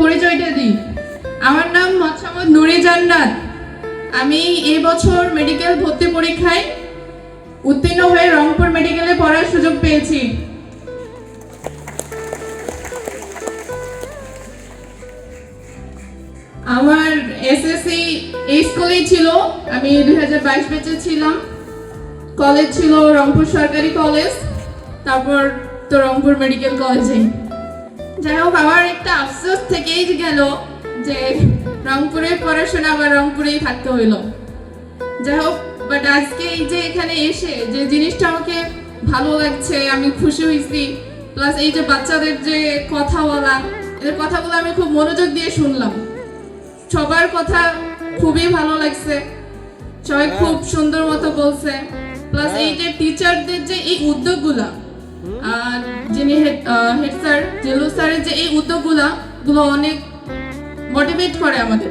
পরিচয়টা দিই আমার নাম মোহাম্মদ নুরি জান্নাত। আমি এই বছর মেডিকেল ভর্তি পরীক্ষায় উত্তীর্ণ হয়ে রংপুর মেডিকেলে পড়ার সুযোগ পেয়েছি। আমার এসএসসি এই স্কুলেই ছিল। আমি দুই হাজার বাইশ ব্যাচে ছিলাম। কলেজ ছিল রংপুর সরকারি কলেজ, তারপর তো রংপুর মেডিকেল কলেজে যাই হোক আমার একটা আফসোস থেকেই গেল যে রংপুরে পড়াশোনা আবার রংপুরেই থাকতে হইল। যাই হোক বাট আজকে এই যে এখানে এসে যে জিনিসটা আমাকে ভালো লাগছে আমি খুশি হয়েছি প্লাস এই যে বাচ্চাদের যে কথা বলা এদের কথাগুলো আমি খুব মনোযোগ দিয়ে শুনলাম। সবার কথা খুবই ভালো লাগছে সবাই খুব সুন্দর মতো বলছে প্লাস এই যে টিচারদের যে এই উদ্যোগগুলা আর যিনি হেড হেড স্যার জেলু স্যারের যে এই উদ্যোগগুলা, গুলো অনেক মোটিভেট করে আমাদের।